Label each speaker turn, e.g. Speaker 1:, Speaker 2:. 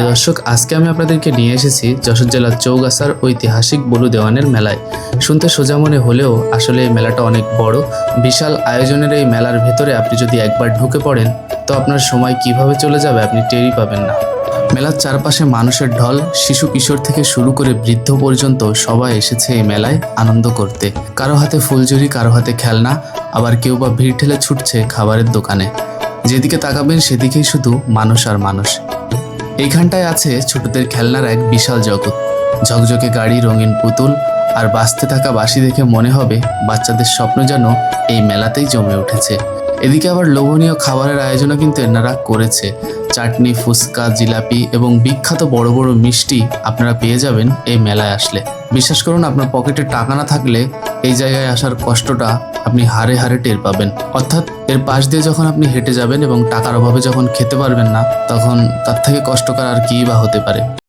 Speaker 1: প্রিয় দর্শক, আজকে আমি আপনাদেরকে নিয়ে এসেছি যশোর জেলার চৌগাছার ঐতিহাসিক বলু দেওয়ানের মেলায়। শুনতে সোজা মনে হলেও আসলে এই মেলাটা অনেক বড়। বিশাল আয়োজনের এই মেলার ভেতরে আপনি যদি একবার ঢুকে পড়েন, তো আপনার সময় কীভাবে চলে যাবে আপনি টেরই পাবেন না। মেলার চারপাশে মানুষের ঢল, শিশু কিশোর থেকে শুরু করে বৃদ্ধ পর্যন্ত সবাই এসেছে এই মেলায় আনন্দ করতে। কারও হাতে ফুলঝুরি, কারও হাতে খেলনা, আবার কেউ বা ভিড় ঠেলে ছুটছে খাবারের দোকানে। যেদিকে তাকাবেন সেদিকেই শুধু মানুষ আর মানুষ। এইখানটায় আছে ছোটদের খেলনার এক বিশাল জগৎ। ঝকঝকে গাড়ি, রঙিন পুতুল আর বাঁচতে থাকা বাসি দেখে মনে হবে বাচ্চাদের স্বপ্ন যেন এই মেলাতেই জমে উঠেছে। এদিকে আবার লোভনীয় খাবারের আয়োজনও কিন্তু এনারা করেছে। চাটনি, ফুচকা, জিলাপি এবং বিখ্যাত বড় বড় মিষ্টি আপনারা পেয়ে যাবেন এই মেলায় আসলে। বিশ্বাস করুন, আপনার পকেটে টাকা না থাকলে এই জায়গায় আসার কষ্টটা আপনি হারে হারে টের পাবেন। অর্থাৎ এর পাশ দিয়ে যখন আপনি হেঁটে যাবেন এবং টাকার অভাবে যখন খেতে পারবেন না, তখন তার থেকে কষ্টকর আর কি বা হতে পারে?